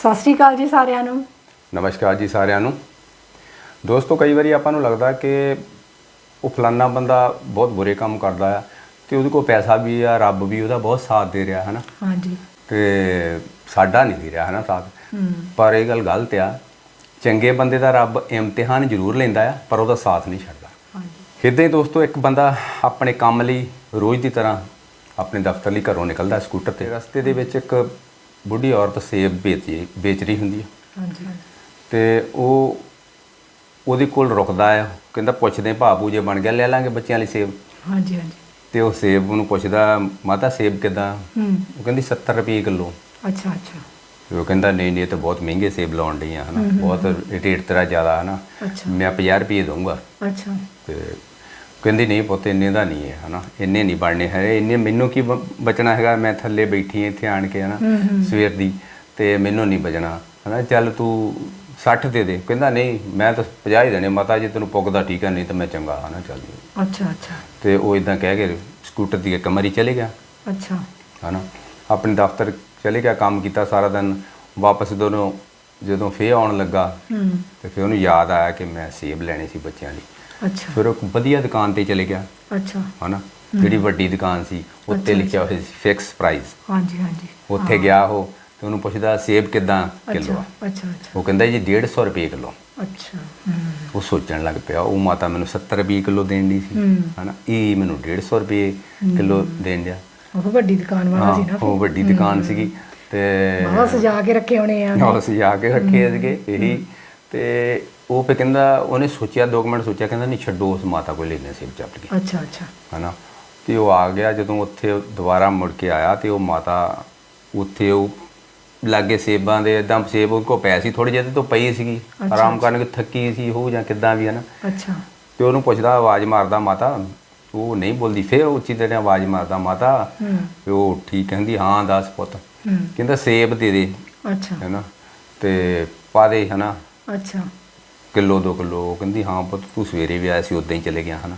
ਸਤਿ ਸ਼੍ਰੀ ਅਕਾਲ ਜੀ ਸਾਰਿਆਂ ਨੂੰ। ਨਮਸਕਾਰ ਜੀ ਸਾਰਿਆਂ ਨੂੰ। ਦੋਸਤੋ ਕਈ ਵਾਰੀ ਆਪਾਂ ਨੂੰ ਲੱਗਦਾ ਕਿ ਉਹ ਫਲਾਨਾ ਬੰਦਾ ਬਹੁਤ ਬੁਰੇ ਕੰਮ ਕਰਦਾ ਆ ਤੇ ਉਹਦੇ ਕੋਲ ਪੈਸਾ ਵੀ ਆ ਰੱਬ ਵੀ ਉਹਦਾ ਬਹੁਤ ਸਾਥ ਦੇ ਰਿਹਾ ਹਨਾ? ਹਾਂਜੀ। ਤੇ ਸਾਡਾ ਨਹੀਂ ਦੇ ਰਿਹਾ ਹਨਾ ਸਾਥ? ਪਰ ਇਹ ਗੱਲ ਗਲਤ ਆ। ਚੰਗੇ ਬੰਦੇ ਦਾ ਰੱਬ ਇਮਤਿਹਾਨ ਜ਼ਰੂਰ ਲੈਂਦਾ ਆ ਪਰ ਉਹਦਾ ਸਾਥ ਨਹੀਂ ਛੱਡਦਾ। ਹਾਂਜੀ। ਇੱਦਾਂ ਹੀ ਦੋਸਤੋ ਇੱਕ ਬੰਦਾ ਆਪਣੇ ਕੰਮ ਲਈ ਰੋਜ਼ ਦੀ ਤਰ੍ਹਾਂ ਆਪਣੇ ਦਫ਼ਤਰ ਲਈ ਘਰੋਂ ਨਿਕਲਦਾ ਸਕੂਟਰ ਤੇ। ਰਸਤੇ ਦੇ ਵਿੱਚ ਇੱਕ ਬੁੱਢੀ ਔਰਤ ਸੇਬ ਵੇਚ ਵੇਚ ਰਹੀ ਹੁੰਦੀ ਹੈ। ਹਾਂਜੀ। ਤੇ ਉਹ ਉਹਦੇ ਕੋਲ ਰੁਕਦਾ ਆ। ਕਹਿੰਦਾ ਪੁੱਛਦੇ ਭਾਬੂ ਜੇ ਬਣ ਗਿਆ ਲੈ ਲਾਂਗੇ ਬੱਚਿਆਂ ਲਈ ਸੇਬ। ਹਾਂਜੀ ਹਾਂਜੀ। ਤੇ ਉਹ ਸੇਬ ਉਹਨੂੰ ਪੁੱਛਦਾ ਮਾਤਾ ਸੇਬ ਕਿਦਾਂ? ਹੂੰ। ਉਹ ਕਹਿੰਦੀ 70 ਰੁਪਏ ਕਿਲੋ। ਅੱਛਾ ਅੱਛਾ। ਉਹ ਕਹਿੰਦਾ ਨਹੀਂ ਨਹੀਂ ਇਹ ਤਾਂ ਬਹੁਤ ਮਹਿੰਗੇ ਸੇਬ ਲਾਉਣ ਡਈ ਆ ਹਨਾ। ਬਹੁਤ ਰੇਟ ਤੇਰਾ ਜ਼ਿਆਦਾ ਹਨਾ। ਮੈਂ 50 ਰੁਪਏ ਦਊਂਗਾ। ਅੱਛਾ। ਤੇ ਕਹਿੰਦੀ ਨਹੀਂ ਪੁੱਤ ਇੰਨੇ ਦਾ ਨਹੀਂ ਹੈ ਹਨਾ? ਇੰਨੇ ਨਹੀਂ ਬਣਨੇ ਹੈ ਇੰਨੇ ਮੈਨੂੰ ਕੀ ਬ- ਬਚਣਾ ਹੈਗਾ? ਮੈਂ ਥੱਲੇ ਬੈਠੀ ਹਾਂ ਇੱਥੇ ਆਣ ਕੇ ਹਨਾ। ਸਵੇਰ ਦੀ ਤੇ ਮੈਨੂੰ ਨਹੀਂ ਬਚਣਾ ਹਨਾ? ਚੱਲ ਤੂੰ 60 ਦੇ ਦੇ। ਕਹਿੰਦਾ ਨਹੀਂ ਮੈਂ ਤਾਂ 50 ਹੀ ਦੇਣੇ ਮਾਤਾ ਜੀ ਤੈਨੂੰ ਪੁੱਗਦਾ ਠੀਕ ਹੈ ਨਹੀਂ ਤਾਂ ਮੈਂ ਚੰਗਾ ਹਨਾ? ਚੱਲ ਅੱਛਾ ਅੱਛਾ। ਤੇ ਉਹ ਇਦਾਂ ਕਹਿ ਕੇ ਸਕੂਟਰ ਦੀ ਕਮਰੀ ਚਲੇ ਗਿਆ। ਅੱਛਾ। ਹਨਾ? ਆਪਣੇ ਦਫ਼ਤਰ ਚਲੇ ਗਿਆ ਕੰਮ ਕੀਤਾ ਸਾਰਾ ਦਿਨ। ਵਾਪਸ ਦੋਨੋਂ ਜਦੋਂ ਫੇਰ ਆਉਣ ਲੱਗਾ ਹੂੰ। ਤੇ ਫਿਰ ਉਹਨੂੰ ਯਾਦ ਆਇਆ ਕਿ ਮੈਂ ਸੇਬ ਲੈਣੇ ਸੀ ਬੱਚਿਆਂ ਲਈ। ਅੱਛਾ। ਫਿਰ ਉਹ ਵਧੀਆ ਦੁਕਾਨ ਤੇ ਚਲੇ ਗਿਆ। ਅੱਛਾ। ਹਨਾ? ਜਿਹੜੀ ਵੱਡੀ ਦੁਕਾਨ ਸੀ ਉੱਤੇ ਲਿਖਿਆ ਹੋਇਆ ਸੀ ਫਿਕਸ ਪ੍ਰਾਈਸ ਹਾਂਜੀ ਹਾਂਜੀ। ਉੱਥੇ ਗਿਆ ਉਹ ਤੇ ਉਹਨੂੰ ਪੁੱਛਦਾ ਸੇਬ ਕਿਦਾਂ ਕਿਲੋ ਅੱਛਾ ਆ? ਅੱਛਾ ਅੱਛਾ। ਉਹ ਕਹਿੰਦਾ ਜੀ 150 ਰੁਪਏ ਕਿਲੋ ਅੱਛਾ ਉਹ ਸੋਚਣ ਲੱਗ ਪਿਆ ਉਹ ਮਾਤਾ ਮੈਨੂੰ 70 ਰੁਪਏ ਕਿਲੋ ਦੇਣ ਦੀ ਸੀ। ਹਨਾ? ਇਹ ਮੈਨੂੰ 150 ਰੁਪਏ ਕਿਲੋ ਦੇਣ ਦਿਆ। ਉਹ ਵੱਡੀ ਦੁਕਾਨ ਵਾਲਾ ਸੀ ਨਾ ਉਹ ਵੱਡੀ ਦੁਕਾਨ ਸੀਗੀ ਤੇ ਬਾਹਰ ਸਜਾ ਕੇ ਰੱਖੇ ਹੋਣੇ ਆ। ਉਹ ਸਜਾ ਕੇ ਰੱਖੇ ਸੀਗੇ ਇਹੀ ਤੇ ਉਹ ਫੇ ਕਹਿੰਦਾ ਉਹਨੇ ਸੋਚਿਆ ਦੋ ਕੁ ਮਿੰਟ ਸੋਚਿਆ ਕਹਿੰਦਾ ਨਹੀਂ ਛੱਡੋ ਉਸ ਮਾਤਾ ਕੋਲ ਲੈਣੇ ਸੇਬ ਚੱਪ ਕੇ ਅੱਛਾ ਅੱਛਾ। ਹਨਾ? ਤੇ ਉਹ ਆ ਗਿਆ ਜਦੋਂ ਉੱਥੇ ਦੁਬਾਰਾ ਮੁੜ ਕੇ ਆਇਆ ਤੇ ਉਹ ਮਾਤਾ ਉੱਥੇ ਉਹ ਲਾਗੇ ਸੇਬਾਂ ਦੇ ਇਦਾਂ ਸੇਬ ਉਹ ਕੋ ਪੈ ਸੀ ਥੋੜੇ ਜਿਹੇ ਤੇ ਤੋਂ ਪਈ ਸੀਗੀ। ਆਰਾਮ ਕਰਨ ਕਿ ਥੱਕੀ ਸੀ ਉਹ ਜਾਂ ਕਿੱਦਾਂ ਵੀ ਹਨਾ? ਅੱਛਾ। ਤੇ ਉਹਨੂੰ ਪੁੱਛਦਾ ਆਵਾਜ਼ ਮਾਰਦਾ ਮਾਤਾ ਉਹ ਨਹੀਂ ਬੋਲਦੀ ਫੇਰ ਉੱਚੀ ਤਰ੍ਹਾਂ ਆਵਾਜ਼ ਮਾਰਦਾ ਮਾਤਾ ਹੂੰ। ਤੇ ਉਹ ਠੀਕ ਕਹਿੰਦੀ ਹਾਂ ਦੱਸ ਪੁੱਤ। ਹੂੰ। ਕਹਿੰਦਾ ਸੇਬ ਦੇ ਦੇ। ਅੱਛਾ। ਹੈਨਾ? ਤੇ ਪਾ ਦੇ ਹਨਾ? ਅੱਛਾ। ਕਿਲੋ ਦੋ ਕਿਲੋ। ਉਹ ਕਹਿੰਦੀ ਹਾਂ ਪੁੱਤ ਤੂੰ ਸਵੇਰੇ ਵੀ ਆਇਆ ਸੀ ਉਦਾਂ ਹੀ ਚਲੇ ਗਿਆ ਹਨਾ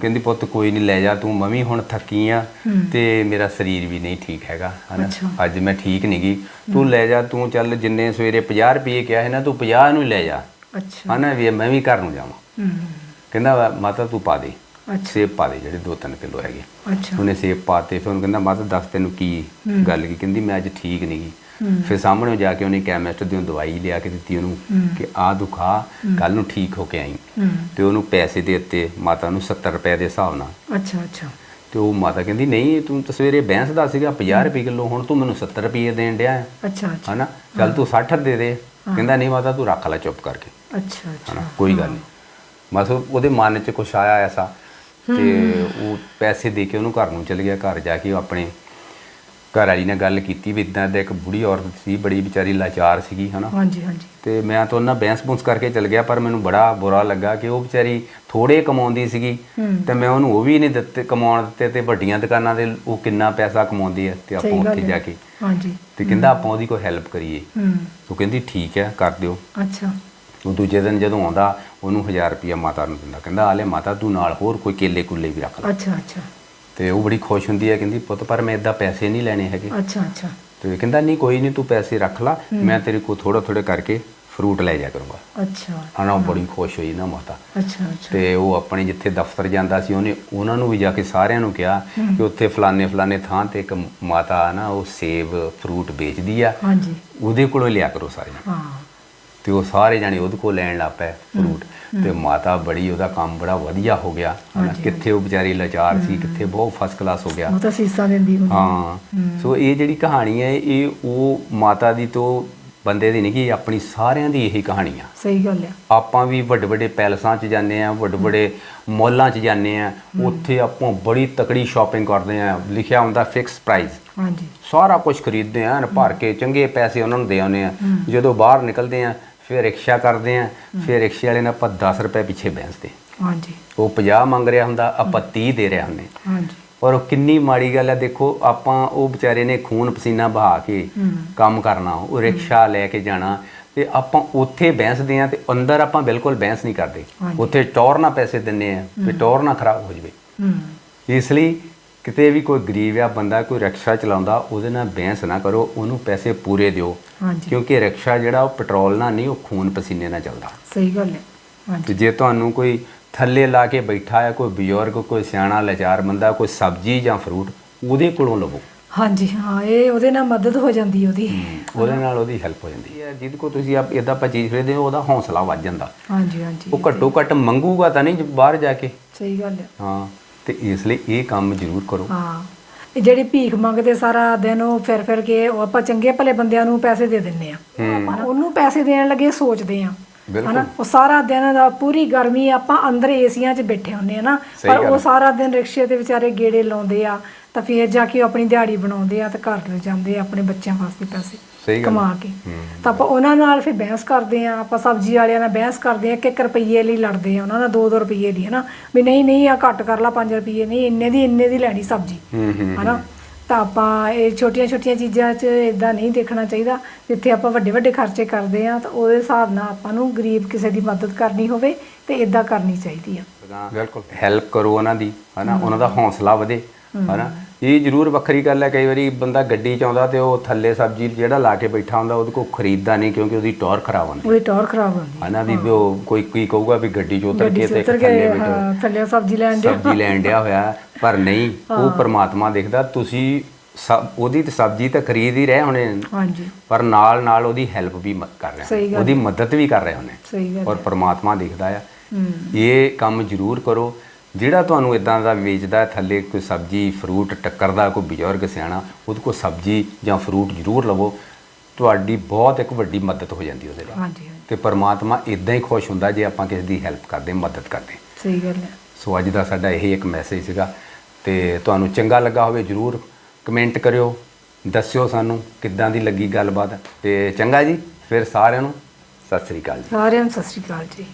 ਕਹਿੰਦੀ ਪੁੱਤ ਕੋਈ ਨਹੀਂ ਲੈ ਜਾ ਤੂੰ ਮਮੀ ਹੁਣ ਥੱਕੀ ਆ। ਤੇ ਮੇਰਾ ਸਰੀਰ ਵੀ ਨਹੀਂ ਠੀਕ ਹੈਗਾ ਹਨਾ। ਅੱਜ ਮੈਂ ਠੀਕ ਨਹੀਂ ਗਈ ਤੂੰ ਲੈ ਜਾ ਤੂੰ ਚੱਲ ਜਿੰਨੇ ਸਵੇਰੇ 50 ਰੁਪਏ ਕਿਹਾ ਹੈ ਨਾ ਤੂੰ 50 ਨੂੰ ਲੈ ਜਾ। ਅੱਛਾ। ਹਨਾ ਵੀ ਮੈਂ ਵੀ ਘਰ ਨੂੰ ਜਾਵਾਂ। ਕਹਿੰਦਾ ਮਾਤਾ ਤੂੰ ਪਾ ਦੇ। ਅੱਛਾ। ਸੇਬ ਪਾ ਦੇ ਜਿਹੜੇ 2-3 ਕਿਲੋ ਹੈਗੇ। ਅੱਛਾ। ਉਹਨੇ ਸੇਬ ਪਾਤੇ ਫਿਰ ਉਹਨੂੰ ਕਹਿੰਦਾ ਮਾਤਾ ਦੱਸ ਤੈਨੂੰ ਕੀ। ਗੱਲ ਕੀ? ਕਹਿੰਦੀ ਮੈਂ ਅੱਜ ਠੀਕ ਨਹੀਂ ਗਈ। ਫਿਰ ਸਾਹਮਣੇ ਜਾ ਕੇ ਉਹਨੇ ਕੈਮਿਸਟ ਦੀ ਦਵਾਈ ਲਿਆ ਕੇ ਦਿੱਤੀ ਉਹਨੂੰ। ਕਿ ਆ ਦੁਖਾ ਕੱਲ ਨੂੰ ਠੀਕ ਹੋ ਕੇ ਆਈ। ਤੇ ਉਹਨੂੰ ਪੈਸੇ ਦੇ ਦਿੱਤੇ ਮਾਤਾ ਨੂੰ 70 ਰੁਪਏ ਦੇ ਹਿਸਾਬ ਨਾਲ। ਅੱਛਾ ਅੱਛਾ। ਤੇ ਉਹ ਮਾਤਾ ਕਹਿੰਦੀ ਨਹੀਂ ਤੂੰ ਤਾਂ ਸਵੇਰੇ ਬੈਂਸ ਦਾ ਸੀਗਾ 50 ਰੁਪਏ ਕਿਲੋ ਹੁਣ ਤੂੰ ਮੈਨੂੰ 70 ਰੁਪਏ ਦੇਣ ਡਿਆ ਹੈ, ਅੱਛਾ ਅੱਛਾ। ਹਨਾ? ਚੱਲ ਤੂੰ 60 ਦੇ ਦੇ। ਕਹਿੰਦਾ ਨਹੀਂ ਮਾਤਾ ਤੂੰ ਰੱਖ ਲੈ ਚੁੱਪ ਕਰਕੇ। ਅੱਛਾ ਅੱਛਾ। ਕੋਈ ਗੱਲ ਨਹੀਂ। ਬਸ ਉਹ- ਉਹਦੇ ਮਨ 'ਚ ਕੁਛ ਆਇਆ ਐਸਾ। ਤੇ ਉਹ ਪੈਸੇ ਦੇ ਕੇ ਉਹਨੂੰ ਘਰ ਨੂੰ ਚਲ ਗਿਆ। ਘਰ ਜਾ ਕੇ ਆਪਣੇ ਘਰ ਵਾਲੀ ਨਾਲ ਗੱਲ ਕੀਤੀ ਵੀ ਇਦਾਂ ਦਾ ਇੱਕ ਬੁੜੀ ਔਰਤ ਸੀ ਬੜੀ ਵਿਚਾਰੀ ਲਾਚਾਰ ਸੀਗੀ ਹਨਾ? ਹਾਂਜੀ ਹਾਂਜੀ। ਤੇ ਮੈਂ ਤਾਂ ਉਹਨਾਂ ਬੈਂਸ ਬੂੰਸ ਕਰਕੇ ਚਲ ਗਿਆ ਪਰ ਮੈਨੂੰ ਬੜਾ ਬੁਰਾ ਲੱਗਾ ਕਿ ਉਹ ਵਿਚਾਰੀ ਥੋੜੇ ਕਮਾਉਂਦੀ ਸੀਗੀ। ਤੇ ਮੈਂ ਉਹਨੂੰ ਉਹ ਵੀ ਨਹੀਂ ਦਿੱਤੇ ਕਮਾਉਣ ਦਿੱਤੇ ਤੇ ਵੱਡੀਆਂ ਦੁਕਾਨਾਂ ਦੇ ਉਹ ਕਿੰਨਾ ਪੈਸਾ ਕਮਾਉਂਦੀ ਹੈ ਤੇ ਆਪਾਂ ਉੱਥੇ। ਜਾ ਕੇ ਹਾਂਜੀ। ਤੇ ਕਹਿੰਦਾ ਆਪਾਂ ਉਹਦੀ ਕੋਈ ਹੈਲਪ ਕਰੀਏ। ਹੂੰ। ਉਹ ਕਹਿੰਦੀ ਠੀਕ ਹੈ ਕਰ ਦਿਓ। ਅੱਛਾ। ਉਹ ਦੂਜੇ ਦਿਨ ਜਦੋਂ ਆਉਂਦਾ ਉਹਨੂੰ 1000 ਰੁਪਇਆ ਮਾਤਾ ਨੂੰ ਦਿੰਦਾ। ਕਹਿੰਦਾ ਆਲੇ ਮਾਤਾ ਤੂੰ ਨਾਲ ਹੋਰ ਕੋਈ ਕੇਲੇ ਕੁੱਲੇ ਵੀ ਰੱਖ ਲੈ। ਅੱਛਾ ਅੱਛਾ। ਤੇ ਉਹ ਬੜੀ ਖੁਸ਼ ਹੁੰਦੀ ਹੈ ਕਹਿੰਦੀ ਪੁੱਤ ਪਰ ਮੈਂ ਇਦਾਂ ਪੈਸੇ ਨਹੀਂ ਲੈਣੇ ਹੈਗੇ। ਅੱਛਾ ਅੱਛਾ। ਤੇ ਕਹਿੰਦਾ ਨਹੀਂ ਕੋਈ ਨਹੀਂ ਤੂੰ ਪੈਸੇ ਰੱਖ ਲੈ ਮੈਂ ਤੇਰੇ ਕੋਲ ਥੋੜਾ ਥੋੜਾ ਕਰਕੇ ਫਰੂਟ ਲੈ ਜਾ ਕਰੂੰਗਾ। ਅੱਛਾ। ਉਹ ਬੜੀ ਖੁਸ਼ ਹੋਈ ਨਾ ਮਾਤਾ। ਅੱਛਾ ਅੱਛਾ। ਤੇ ਉਹ ਆਪਣੇ ਜਿੱਥੇ ਦਫ਼ਤਰ ਜਾਂਦਾ ਸੀ ਉਹਨੇ ਉਹਨਾਂ ਨੂੰ ਵੀ ਜਾ ਕੇ ਸਾਰਿਆਂ ਨੂੰ ਕਿਹਾ ਕਿ ਉੱਥੇ ਫਲਾਣੇ ਫਲਾਣੇ ਥਾਂ ਤੇ ਇੱਕ ਮਾਤਾ ਆ ਨਾ ਉਹ ਸੇਬ ਫਰੂਟ ਵੇਚਦੀ ਆ। ਹਾਂਜੀ। ਉਹਦੇ ਕੋਲੋਂ ਲਿਆ ਕਰੋ ਸਾਰੇ ਹਾਂ। ਤੇ ਉਹ ਸਾਰੇ ਜਾਣੇ ਉਹਦੇ ਕੋਲ ਲੈਣ ਲੱਗ ਪਏ ਫਰੂਟ ਤੇ ਮਾਤਾ ਬੜੀ ਉਹਦਾ ਕੰਮ ਬੜਾ ਵਧੀਆ ਹੋ ਗਿਆ। ਕਿੱਥੇ ਉਹ ਵਿਚਾਰੀ ਲਾਚਾਰ ਸੀ ਕਿੱਥੇ ਬਹੁਤ ਫਸਟ ਕਲਾਸ ਹੋ ਗਿਆ। ਉਹ ਤਾਂ ਸੀਸਾਂ ਦਿੰਦੀ ਹੁੰਦੀ ਹਾਂ। ਸੋ ਇਹ ਜਿਹੜੀ ਕਹਾਣੀ ਹੈ ਇਹ ਉਹ ਮਾਤਾ ਦੀ ਤੋਂ ਬੰਦੇ ਦੀ ਨਹੀਂ ਕਿ ਆਪਣੀ ਸਾਰਿਆਂ ਦੀ ਇਹੀ ਕਹਾਣੀ ਆ। ਸਹੀ ਗੱਲ ਆ। ਆਪਾਂ ਵੀ ਵੱਡੇ ਵੱਡੇ ਪੈਲਸਾਂ 'ਚ ਜਾਂਦੇ ਆ ਵੱਡੇ ਵੱਡੇ ਮਾਲਾਂ 'ਚ ਜਾਂਦੇ ਆ ਉੱਥੇ ਆਪਾਂ ਬੜੀ ਤਕੜੀ ਸ਼ਾਪਿੰਗ ਕਰਦੇ ਆ ਲਿਖਿਆ ਹੁੰਦਾ ਫਿਕਸ ਪ੍ਰਾਈਸ ਹਾਂਜੀ। ਸਾਰਾ ਕੁਝ ਖਰੀਦਦੇ ਆ ਭਰ ਕੇ ਚੰਗੇ ਪੈਸੇ ਉਹਨਾਂ ਨੂੰ ਦੇ ਆਉਂਦੇ ਆ। ਜਦੋਂ ਬਾਹਰ ਨਿਕਲਦੇ ਆ ਫਿਰ ਰਿਕਸ਼ਾ ਕਰਦੇ ਆ ਫਿਰ ਰਿਕਸ਼ੇ ਵਾਲੇ ਨਾਲ ਆਪਾਂ 10 ਰੁਪਏ ਪਿੱਛੇ ਬੈਂਸਦੇ ਹਾਂਜੀ। ਉਹ 50 ਮੰਗ ਰਿਹਾ ਹੁੰਦਾ ਆਪਾਂ 30 ਦੇ ਰਿਹਾ ਹੁੰਦੇ। ਹਾਂਜੀ। ਔਰ ਉਹ ਕਿੰਨੀ ਮਾੜੀ ਗੱਲ ਹੈ ਦੇਖੋ ਆਪਾਂ ਉਹ ਵਿਚਾਰੇ ਨੇ ਖੂਨ ਪਸੀਨਾ ਬਹਾ ਕੇ ਕੰਮ ਕਰਨਾ ਉਹ ਰਿਕਸ਼ਾ ਲੈ ਕੇ ਜਾਣਾ ਤੇ ਆਪਾਂ ਉੱਥੇ ਬੈਂਸਦੇ ਆ ਤੇ ਅੰਦਰ ਆਪਾਂ ਬਿਲਕੁਲ ਬੈਂਸ ਨਹੀਂ ਕਰਦੇ। ਉੱਥੇ ਟੌਰ ਨਾਲ ਪੈਸੇ ਦਿੰਨੇ ਆ ਵੀ ਟੌਰ ਨਾ ਖਰਾਬ ਹੋ ਜਵੇ। ਇਸ ਲਈ ਕਿਤੇ ਵੀ ਕੋਈ ਗਰੀਬ ਆ ਬੰਦਾ ਕੋਈ ਰਿਕਸ਼ਾ ਚਲਾਉਂਦਾ ਉਹਦੇ ਨਾਲ ਬਹਿਸ ਨਾ ਕਰੋ ਉਹਨੂੰ ਪੈਸੇ ਪੂਰੇ ਦਿਓ। ਕਿਉਂਕਿ ਰਿਕਸ਼ਾ ਜਿਹੜਾ ਉਹ ਪੈਟਰੋਲ ਨਾਲ ਨਹੀਂ ਉਹ ਖੂਨ ਪਸੀਨੇ ਨਾਲ ਚੱਲਦਾ। ਸਹੀ ਗੱਲ ਹੈ। ਹਾਂਜੀ। ਜੇ ਤੁਹਾਨੂੰ ਕੋਈ ਥੱਲੇ ਲਾ ਕੇ ਬੈਠਾ ਹੈ ਕੋਈ ਬਜ਼ੁਰਗ ਕੋਈ ਸਿਆਣਾ ਲਾਚਾਰ ਬੰਦਾ ਕੋਈ ਸਬਜ਼ੀ ਜਾਂ ਫਰੂਟ ਉਹਦੇ ਕੋਲੋਂ ਲਵੋ। ਹਾਂਜੀ ਹਾਂ ਇਹ ਉਹਦੇ ਨਾਲ ਮਦਦ ਹੋ ਜਾਂਦੀ ਉਹਦੀ। ਉਹਦੇ ਨਾਲ ਉਹਦੀ ਹੈਲਪ ਹੋ ਜਾਂਦੀ ਹੈ। ਜਿਹਦੇ ਕੋ ਤੁਸੀਂ ਆਪ ਇਦਾਂ ਆਪਾਂ ਚੀਜ਼ ਖਰੀਦਦੇ ਹੋ ਉਹਦਾ ਹੌਸਲਾ ਵੱਧ ਜਾਂਦਾ। ਹਾਂਜੀ ਹਾਂਜੀ ਉਹ ਘੱਟੋ ਘੱਟ ਮੰਗੂਗਾ ਤਾਂ ਨਹੀਂ ਬਾਹਰ ਜਾ ਕੇ। ਸਹੀ ਗੱਲ ਹੈ। ਹਾਂ। ਤੇ ਇਸ ਲਈ ਇਹ ਕੰਮ ਜ਼ਰੂਰ ਕਰੋ। ਹਾਂ। ਇਹ ਜਿਹੜੀ ਭੀਖ ਮੰਗਦੇ ਸਾਰਾ ਦਿਨ ਉਹ ਫਿਰ ਫਿਰ ਕੇ ਉਹ ਆਪਾਂ ਚੰਗੇ ਭਲੇ ਬੰਦਿਆਂ ਨੂੰ ਪੈਸੇ ਦੇ ਦਿੰਨੇ ਆ ਆਪਾਂ ਉਹਨੂੰ ਪੈਸੇ ਦੇਣ ਲੱਗੇ ਸੋਚਦੇ ਆ। ਹਨਾ? ਉਹ ਸਾਰਾ ਦਿਨ ਦਾ ਪੂਰੀ ਗਰਮੀ ਆਪਾਂ ਅੰਦਰ ਏਸੀਆਂ 'ਚ ਬੈਠੇ ਹੁੰਨੇ ਆ ਨਾ। ਪਰ ਉਹ। ਸਾਰਾ ਦਿਨ ਰਿਕਸ਼ੇ ਤੇ ਵਿਚਾਰੇ ਗੇੜੇ ਲਾਉਂਦੇ ਆ ਤਾਂ ਫਿਰ ਜਾ ਕੇ ਉਹ ਆਪਣੀ ਦਿਹਾੜੀ ਬਣਾਉਂਦੇ ਆ ਤੇ ਘਰ ਲੈ ਜਾਂਦੇ ਆ ਆਪਣੇ ਬੱਚਿਆਂ ਵਾਸਤੇ ਪੈਸੇ। ਸਹੀ ਗੱਲ ਕਮਾ ਕੇ। ਤਾਂ ਆਪਾਂ ਉਹਨਾਂ ਨਾਲ ਫਿਰ ਬਹਿਸ ਕਰਦੇ ਆ ਆਪਾਂ ਸਬਜ਼ੀ ਵਾਲਿਆਂ ਨਾਲ ਬਹਿਸ ਕਰਦੇ ਆ ਕਿ 1 ਰੁਪਈਏ ਲਈ ਲੜਦੇ ਆ ਉਹਨਾਂ ਨਾਲ 2-2 ਰੁਪਈਏ ਦੀ ਹਨਾ? ਵੀ ਨਹੀਂ ਨਹੀਂ ਆ ਘੱਟ ਕਰ ਲਾ 5 ਰੁਪਈਏ ਨਹੀਂ ਇੰਨੇ ਦੀ ਇੰਨੇ ਦੀ ਲੈਣੀ ਸਬਜ਼ੀ ਹਨਾ? ਤਾਂ ਆਪਾਂ ਇਹ ਛੋਟੀਆਂ ਛੋਟੀਆਂ ਚੀਜ਼ਾਂ 'ਚ ਇਦਾਂ ਨਹੀਂ ਦੇਖਣਾ ਚਾਹੀਦਾ ਜਿੱਥੇ ਆਪਾਂ ਵੱਡੇ ਵੱਡੇ ਖਰਚੇ ਕਰਦੇ ਆ ਤਾਂ ਉਹਦੇ ਹਿਸਾਬ ਨਾਲ ਆਪਾਂ ਨੂੰ ਗਰੀਬ ਕਿਸੇ ਦੀ ਮਦਦ ਕਰਨੀ ਹੋਵੇ ਤੇ ਇਦਾਂ ਕਰਨੀ ਚਾਹੀਦੀ ਆ। ਬਿਲਕੁਲ। ਹੈਲਪ ਕਰੋ ਉਹਨਾਂ ਦੀ ਹਨਾ? ਉਹਨਾਂ ਦਾ ਹੌਸਲਾ ਵਧੇ ਹਨਾ? ਇਹ ਜ਼ਰੂਰ ਵੱਖਰੀ ਗੱਲ ਹੈ ਕਈ ਵਾਰੀ ਬੰਦਾ ਗੱਡੀ ਚ ਆਉਂਦਾ ਤੇ ਉਹ ਥੱਲੇ ਸਬਜ਼ੀ ਜਿਹੜਾ ਲਾ ਕੇ ਬੈਠਾ ਹੁੰਦਾ ਉਹਦੇ ਕੋਲ ਖਰੀਦਦਾ ਨਹੀਂ ਕਿਉਂਕਿ ਉਹਦੀ ਟੌਰ ਖਰਾਬ ਹੁੰਦੀ। ਉਹਦੀ ਟੌਰ ਖਰਾਬ ਹੁੰਦੀ। ਹਨਾ ਵੀ ਉਹ ਕੋਈ ਕੀ ਕਹੂਗਾ ਵੀ ਗੱਡੀ ਚ ਉਤਰ ਕੇ ਤੇ ਥੱਲੇ ਕੇ ਥੱਲੇ ਸਬਜ਼ੀ ਲੈਣ ਦੇ ਸਬਜ਼ੀ ਲੈਣ ਡਿਆ ਹੋਇਆ ਪਰ ਨਹੀਂ ਉਹ ਪਰਮਾਤਮਾ ਦੇਖਦਾ ਤੁਸੀਂ ਉਹਦੀ ਤੇ ਸਬਜ਼ੀ ਤਾਂ ਖਰੀਦ ਹੀ ਰਹੇ ਹੋਣੇ। ਹਾਂਜੀ। ਪਰ ਨਾਲ ਨਾਲ ਉਹਦੀ ਹੈਲਪ ਵੀ ਕਰ ਰਹੇ ਹੋ ਉਹਦੀ ਮਦਦ ਵੀ ਕਰ ਰਹੇ ਹੋਣੇ। ਸਹੀ ਗੱਲ ਔਰ ਪਰਮਾਤਮਾ ਦੇਖਦਾ ਆ। ਹੂੰ। ਇਹ ਕੰਮ ਜ਼ਰੂਰ ਕਰੋ। ਜਿਹੜਾ ਤੁਹਾਨੂੰ ਇਦਾਂ ਦਾ ਵੇਚਦਾ ਥੱਲੇ ਕੋਈ ਸਬਜ਼ੀ ਫਰੂਟ ਟੱਕਰਦਾ ਕੋਈ ਬਜ਼ੁਰਗ ਸਿਆਣਾ ਉਹਦੇ ਕੋਲ ਸਬਜ਼ੀ ਜਾਂ ਫਰੂਟ ਜ਼ਰੂਰ ਲਵੋ ਤੁਹਾਡੀ ਬਹੁਤ ਇੱਕ ਵੱਡੀ ਮਦਦ ਹੋ ਜਾਂਦੀ ਉਹਦੇ ਨਾਲ ਹਾਂਜੀ ਹਾਂਜੀ। ਤੇ ਪਰਮਾਤਮਾ ਇਦਾਂ ਹੀ ਖੁਸ਼ ਹੁੰਦਾ ਜੇ ਆਪਾਂ ਕਿਸੇ ਦੀ ਹੈਲਪ ਕਰਦੇ ਮਦਦ ਕਰਦੇ। ਸਹੀ ਗੱਲ ਹੈ। ਸੋ ਅੱਜ ਦਾ ਸਾਡਾ ਇਹ ਇੱਕ ਮੈਸੇਜ ਸੀਗਾ। ਤੇ ਤੁਹਾਨੂੰ ਚੰਗਾ ਲੱਗਾ ਹੋਵੇ ਜਰੂਰ ਕਮੈਂਟ ਕਰਿਓ ਦੱਸਿਓ ਸਾਨੂੰ ਕਿੱਦਾਂ ਦੀ ਲੱਗੀ ਗੱਲਬਾਤ। ਤੇ ਚੰਗਾ ਜੀ ਫਿਰ ਸਾਰਿਆਂ ਨੂੰ ਸਤਿ ਸ੍ਰੀ ਅਕਾਲ ਜੀ। ਸਾਰਿਆਂ ਨੂੰ ਸਤਿ ਸ਼੍ਰੀ ਅਕਾਲ ਜੀ।